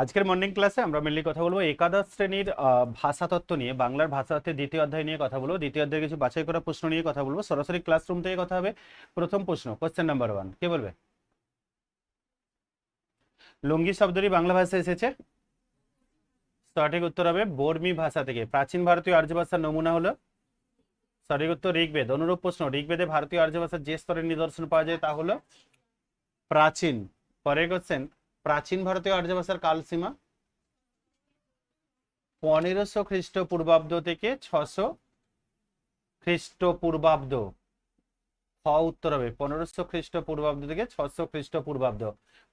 আজকের মর্নিং ক্লাসে আমরা মেনলি কথা বলব একাদশ শ্রেণির ভাষাতত্ত্ব নিয়ে, বাংলার ভাষাতত্ত্বের দ্বিতীয় অধ্যায় নিয়ে কথা বলব। দ্বিতীয় অধ্যায়ের কিছু বাছাই করা প্রশ্ন নিয়ে কথা বলব। সরাসরি ক্লাসরুম থেকে কথা হবে। প্রথম প্রশ্ন কোশ্চেন নাম্বার ওয়ান কে বলবে? লুঙ্গি শব্দটি বাংলা ভাষায় এসেছে। সঠিক উত্তর হবে বর্মী ভাষা থেকে। প্রাচীন ভারতীয় আর্য ভাষার নমুনা হলো সঠিক উত্তর ঋগ্বেদ। অনুরূপ প্রশ্ন, ঋগ্বেদে ভারতীয় আর্য ভাষার যে স্তরের নিদর্শন পাওয়া যায় তা হলো প্রাচীন। পরে কোশ্চেন প্রাচীন ভারতীয় আর্য ভাষার কালসীমা পনেরোশো খ্রিস্টপূর্বাব্দ থেকে ছশো খ্রিস্টপূর্বাব্দ। খ উত্তর হবে, পনেরোশো খ্রিস্টপূর্বাব্দ থেকে ছশো খ্রিস্টপূর্বাব্দ।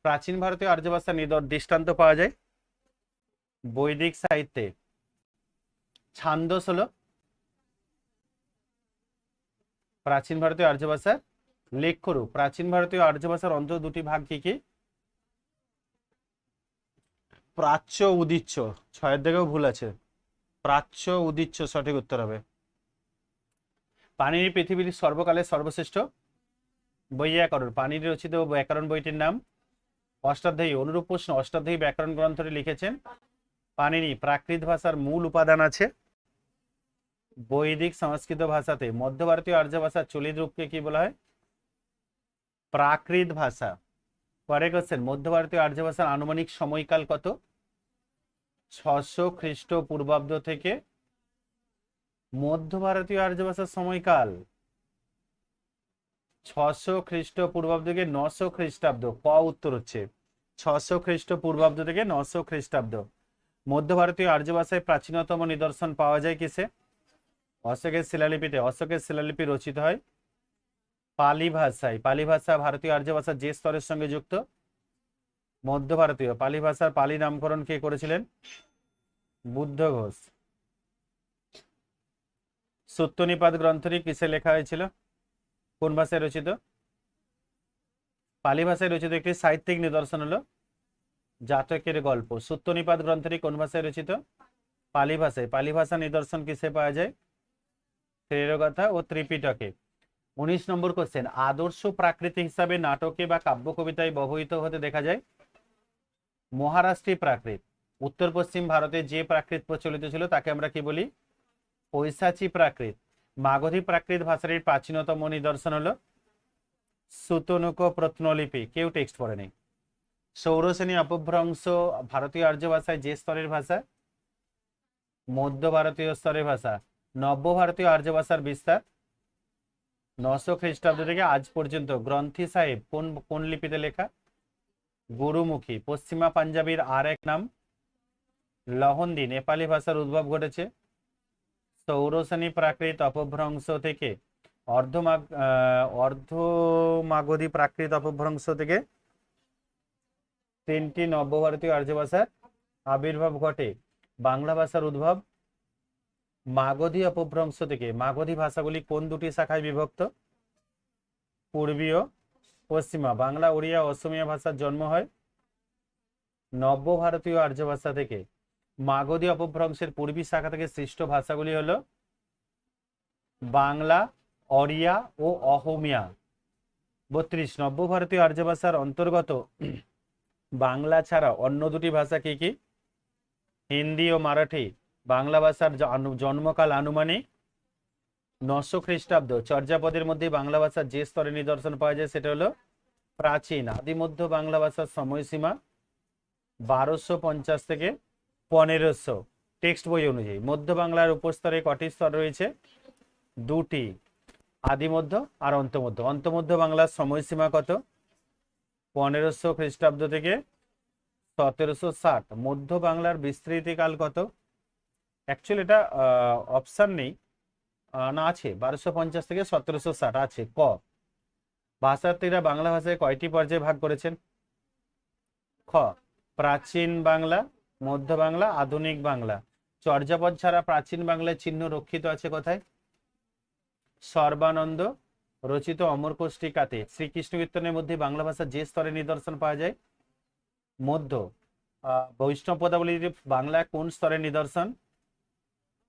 প্রাচীন ভারতীয় আর্য ভাষার নিদর দৃষ্টান্ত পাওয়া যায়। বৈদিক সাহিত্যে ছান্দস হলো প্রাচীন ভারতীয় আর্য ভাষার লেখ্যরূপ প্রাচীন ভারতীয় আর্য ভাষার অন্তর দুটি ভাগ কি কি? প্রাচ্য উদিচ্য ছয়ের দিকেও ভুল আছে। প্রাচ্য উদিচ্য সঠিক উত্তর হবে। পানির পৃথিবীর সর্বকালের সর্বশ্রেষ্ঠ বৈয়াকরণ পানির রচিত ব্যাকরণ বইটির নাম অষ্টাধ্যায়ী। অনুরূপ প্রশ্ন অষ্টাধ্যায়ী ব্যাকরণ গ্রন্থটি লিখেছেন। পানিনি প্রাকৃত ভাষার মূল উপাদান আছে। বৈদিক সংস্কৃত ভাষাতে মধ্য ভারতীয় আর্য ভাষার চলিত রূপকে কি বলা হয়? প্রাকৃত ভাষা। পরে কোশ্চেন মধ্য ভারতীয় আর্য ভাষার আনুমানিক সময়কাল কত? ছশো খ্রিস্টপূর্বাব্দ থেকে মধ্য ভারতীয় আর্য ভাষার সময়কাল ছশো খ্রিস্টপূর্বাব্দ থেকে নশো খ্রিস্টাব্দ। ক উত্তর হচ্ছে? ছশো খ্রিস্টপূর্বাব্দ থেকে নশো খ্রিস্টাব্দ। মধ্য ভারতীয় আর্য ভাষায় প্রাচীনতম নিদর্শন পাওয়া যায় কিসে? অশোকের শিলালিপিতে। অশোকের শিলালিপি রচিত হয় পালি ভাষায় পালি ভাষা ভারতীয় আর্য ভাষা যে স্তরের সঙ্গে যুক্ত? মধ্য ভারতীয়। পালি ভাষার পালি নামকরণ কে করেছিলেন? বুদ্ধ ঘোষ। সত্যনিপাত গ্রন্থটি কিসে লেখা হয়েছিল? কোন ভাষায় রচিত? পালি ভাষায় রচিত একটি সাহিত্যিক নিদর্শন হলো জাতকের গল্প। সত্যনিপাত গ্রন্থটি কোন ভাষায় রচিত? পালি ভাষায় পালি ভাষা নিদর্শন কিসে পাওয়া যায়? শ্রেয়গাথা ও ত্রিপিটকে। উনিশ নম্বর কোশ্চেন আদর্শ প্রাকৃতি হিসাবে নাটকে বা কাব্য কবিতায় ব্যবহৃত হতে দেখা যায়? মহারাষ্ট্রী প্রাকৃত, উত্তর পশ্চিম ভারতে যে প্রাকৃত প্রচলিত ছিল তাকে আমরা কি বলি? পৈশাচী প্রাকৃত, মাগধী প্রাকৃত ভাষাটির প্রাচীনতম নিদর্শন হলো সুতনুক প্রত্নলিপি। কেউ টেক্সট পড়েনি সৌরসেনী অপভ্রংশ ভারতীয় আর্য ভাষায় যে স্তরের ভাষা? মধ্য ভারতীয় স্তরের ভাষা। নব্য ভারতীয় আর্য ভাষার বিস্তার? নশো খ্রিস্টাব্দ থেকে আজ পর্যন্ত গ্রন্থি সাহেব কোন কোন লিপিতে লেখা? গুরুমুখী, পশ্চিমা পাঞ্জাবির আর এক নাম, লহন্দি, নেপালি ভাষার উদ্ভব ঘটেছে। সৌরসেনী প্রাকৃত অপভ্রংশ থেকে, অর্ধমাগ অর্ধমাগধী প্রাকৃত অপভ্রংশ থেকে তিনটি নব্য ভারতীয় আর্য ভাষার আবির্ভাব ঘটে। বাংলা ভাষার উদ্ভব মাগধী অপভ্রংশ থেকে, মাগধী ভাষাগুলি কোন দুটি শাখায় বিভক্ত? পূর্বীয়, পশ্চিমা, বাংলা, ওড়িয়া, অসমীয়া ভাষার জন্ম হয়। নব্য ভারতীয় আর্য ভাষা থেকে, মাগধী অপভ্রংশের পূর্বী শাখা থেকে সৃষ্ট ভাষাগুলি হলো বাংলা, অরিয়া ও অহমিয়া। বত্রিশ নব্য ভারতীয় আর্য ভাষার অন্তর্গত বাংলা ছাড়া অন্য দুটি ভাষা কি কি? হিন্দি ও মারাঠি। বাংলা ভাষার জন্মকাল আনুমানিক নশো খ্রিস্টাব্দ। চর্যাপদের মধ্যে বাংলা ভাষার যে স্তরে নিদর্শন পাওয়া যায় সেটা হলো প্রাচীন, আদিমধ্য বাংলা ভাষার সময়সীমা বারোশো পঞ্চাশ থেকে পনেরোশো। টেক্সট বই অনুযায়ী মধ্য বাংলার উপস্তরে কটি স্তর রয়েছে? দুটি, আদিমধ্য আর অন্তমধ্য। অন্তমধ্য বাংলার সময়সীমা কত? পনেরোশো খ্রিস্টাব্দ থেকে সতেরোশো ষাট। মধ্য বাংলার বিস্তৃতিকাল কত? অ্যাকচুয়ালি এটা অপশান নেই। না আছে, বারোশো পঞ্চাশ থেকে সতেরোশো ষাট আছে, ক। ভাষার্থীরা বাংলা ভাষায় কয়টি পর্যায়ে ভাগ করেছেন? খ, প্রাচীন বাংলা, মধ্য বাংলা, আধুনিক বাংলা। চর্যাপদ ছাড়া প্রাচীন বাংলায় চিহ্ন রক্ষিত আছে কোথায়? সর্বানন্দ, রচিত অমর কোষ্টিকাতে। শ্রীকৃষ্ণ কীর্তনের মধ্যে বাংলা ভাষা যে স্তরে নিদর্শন পাওয়া যায়? মধ্য। বৈষ্ণব পদাবলীর বাংলা কোন স্তরের নিদর্শন?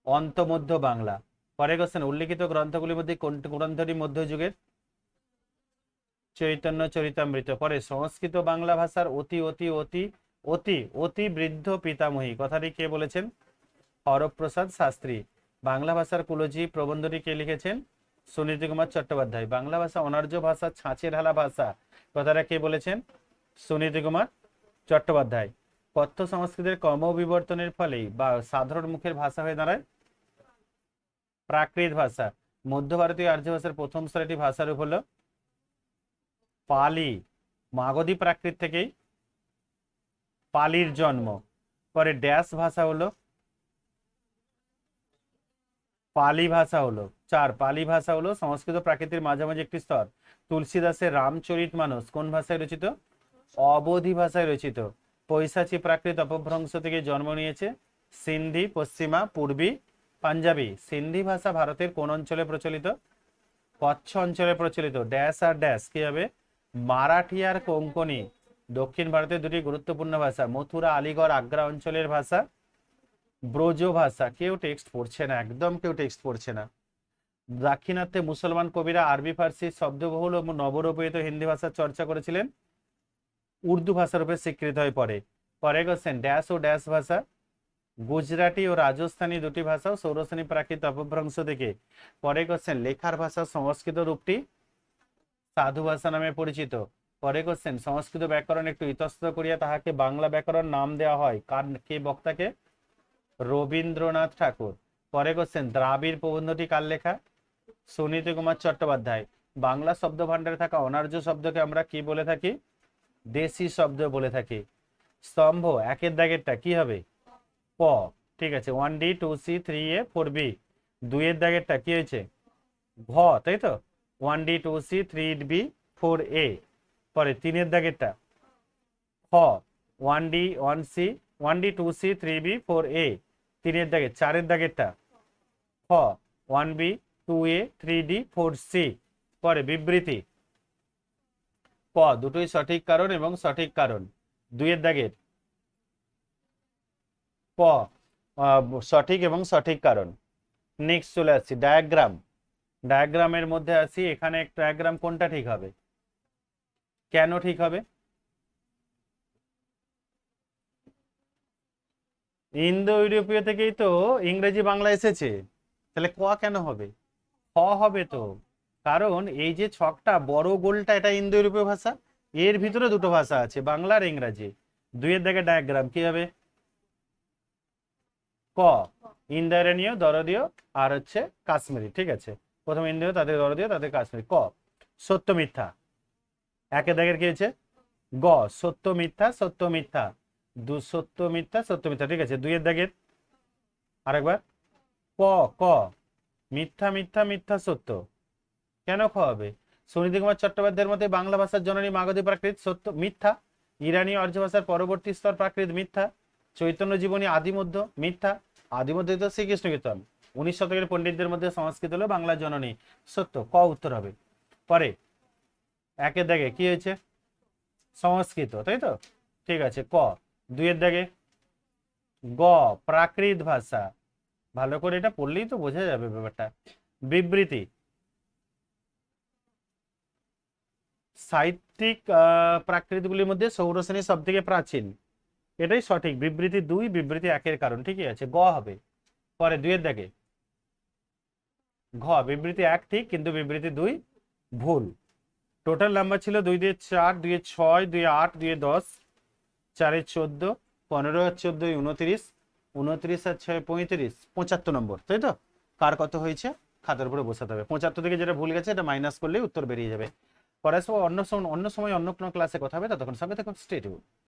অন্তমধ্য বাংলা। পরে কোশ্চেন উল্লিখিত গ্রন্থগুলির মধ্যে কোন গ্রন্থটি মধ্যযুগের? চৈতন্য চরিতামৃত। পরে সংস্কৃত বাংলা ভাষার অতি অতি অতি অতি অতি বৃদ্ধ পিতামহী। কথাটি কে বলেছেন? হরপ্রসাদ শাস্ত্রী। বাংলা ভাষার কুলজি প্রবন্ধটি কে লিখেছেন? সুনীতি কুমার চট্টোপাধ্যায়। বাংলা ভাষা অনার্য ভাষা, ছাঁচের হালা ভাষা। কথাটা কে বলেছেন? সুনীতি কুমার চট্টোপাধ্যায়। কথ্য সংস্কৃতের কর্মবিবর্তনের ফলেই বা সাধারণ মুখের ভাষা হয়ে দাঁড়ায়। প্রাকৃত ভাষা। মধ্য ভারতীয় আর্য ভাষার প্রথম স্তরটি ভাষারূপ হলো পালি। মাগধী প্রাকৃত থেকেই পালির জন্ম। পরে ড্যাশ ভাষা হলো পালি ভাষা হলো। চার, পালি ভাষা হলো সংস্কৃত প্রাকৃতির মাঝামাঝি একটি স্তর। তুলসীদাসের রামচরিত মানস কোন ভাষায় রচিত? অবধি ভাষায় রচিত। পৈশাচী প্রাকৃত অপভ্রংশ থেকে জন্ম নিয়েছে সিন্ধি, পশ্চিমা, পূর্বী পাঞ্জাবি, সিন্ধি ভাষা ভারতের কোন অঞ্চলে প্রচলিত? কচ্ছ অঞ্চলে প্রচলিত। ড্যাশ আর ড্যাশ কি হবে মারাঠি আর কোঙ্কনি দক্ষিণ ভারতের দুটি গুরুত্বপূর্ণ ভাষা। মথুরা, আলিগড়, আগ্রা অঞ্চলের ভাষা। ব্রজ ভাষা। কেউ টেক্সট পড়ছে না, একদম কেউ টেক্সট পড়ছে না। দাক্ষিণাত্যে মুসলমান কবিরা আরবি, ফার্সি, শব্দবহুল ও নবরূপিত হিন্দি ভাষার চর্চা করেছিলেন। উর্দু ভাষার উপরে স্বীকৃত হয়ে পড়ে। পরে গেছেন ড্যাশ ও ড্যাশ ভাষা। গুজরাটি ও রাজস্থানী দুটি ভাষাও সৌরশ্রেণী প্রাকৃত অপভ্রংশ থেকে পরে গেছেন লেখার ভাষা সংস্কৃত রূপটি সাধু ভাষা নামে পরিচিত। পরে কোশ্চেন সংস্কৃত ব্যাকরণ একটু ইতস্তত করিয়া তাহাকে বাংলা ব্যাকরণ নাম দেওয়া হয়। কার কে বক্তাকে? রবীন্দ্রনাথ ঠাকুর। পরে কোশ্চেন দ্রাবিড় প্রবন্ধটি কার লেখা? সুনীতি কুমার চট্টোপাধ্যায়। বাংলা শব্দ ভাণ্ডারে থাকা অনার্য শব্দকে আমরা কি বলে থাকি? দেশি শব্দ বলে থাকি। স্তম্ভ, একের দাগেরটা কি হবে? প, ঠিক আছে one D two C three A four B দুইয়ের দাগেরটা কি হয়েছে? ঘ, তাই তো? One D two C three B four A পরে তিনের দাগেরটা, খ one D one C one D two C three B four A তিনের দাগের চারের দাগেরটা, খ one B two A three D four C পরে বিবৃতি ক দুটোই সঠিক কারণ এবং সঠিক কারণ, দুইয়ের দাগের প সঠিক এবং সঠিক কারণ। নেক্সট চলে আসছি ডায়াগ্রাম ডায়াগ্রামের মধ্যে আসি এখানে ডায়াগ্রাম কোনটা ঠিক হবে? কেন ঠিক হবে? ইন্দো ইউরোপীয় থেকেই তো ইংরেজি বাংলা এসেছে। তাহলে ক কেন হবে? খ হবে তো। কারণ এই যে ছকটা, বড় গোলটা, এটা ইন্দো ইউরোপীয় ভাষা। এর ভিতরে দুটো ভাষা আছে, বাংলা আর ইংরাজি। দুইয়ের দিকে ডায়াগ্রাম কি হবে? ক ইন্দারানীয় দরদীয় আর হচ্ছে কাশ্মীরি, ঠিক আছে? প্রথম ইন্দ্রিয় তাদের দরদীয় তাদের কাশ্মীরি। ক, সত্য মিথ্যা। একে দাগের কি হয়েছে? গ, সত্য মিথ্যা সত্য মিথ্যা। দু, সত্য মিথ্যা সত্য মিথ্যা, ঠিক আছে? দুইয়ের দাগের আরেকবার। ক ক, মিথ্যা মিথ্যা মিথ্যা, সত্য। কেন খ হবে? সুনীতি কুমার চট্টোপাধ্যায়ের মতে বাংলা ভাষার জননী মাগধী প্রাকৃত সত্য মিথ্যা, ইরানি অর্য ভাষার পরবর্তী স্তর প্রাকৃত মিথ্যা, চৈতন্য জীবনী আদিমধ্য মিথ্যা আদিমধ্য শ্রীকৃষ্ণ কীর্তন। উনিশ শতকের পণ্ডিতদের মধ্যে সংস্কৃত হলো বাংলা জননী। সত্য, ক উত্তর হবে। পরে, একের দাগে কি হয়েছে? সংস্কৃত, তাই তো? ঠিক আছে, ক। দুইয়ের দাগে? গ, প্রাকৃত ভাষা। ভালো করে এটা পড়লেই তো বোঝা যাবে ব্যাপারটা। বিবৃতি। সাহিত্যিক প্রাকৃতগুলির মধ্যে সৌরশ্রেণী সব থেকে প্রাচীন। এটাই সঠিক। বিবৃতি দুই, বিবৃতি একের কারণ, ঠিকই আছে। গ হবে। পরে দুইয়ের দাগে ঘ, বিবৃতি এক ঠিক, কিন্তু বিবৃতি দুই ভুল। টোটাল নাম্বার ছিল দুই দিয়ে চার, দুই ছয়, দুই আট, দুই দশ, চারে চোদ্দ, পনেরো আর চোদ্দ উনত্রিশ উনত্রিশ আর ছয় পঁয়ত্রিশ, পঁচাত্তর নম্বর, তাই তো? কার কত হয়েছে? খাতার উপরে বসাতে হবে। পঁচাত্তর থেকে যেটা ভুল গেছে, এটা মাইনাস করলেই উত্তর বেরিয়ে যাবে। পরে সব অন্য সময় অন্য সময় অন্য কোনো ক্লাসে কথা হবে, ততক্ষণ সঙ্গে তখন স্টেট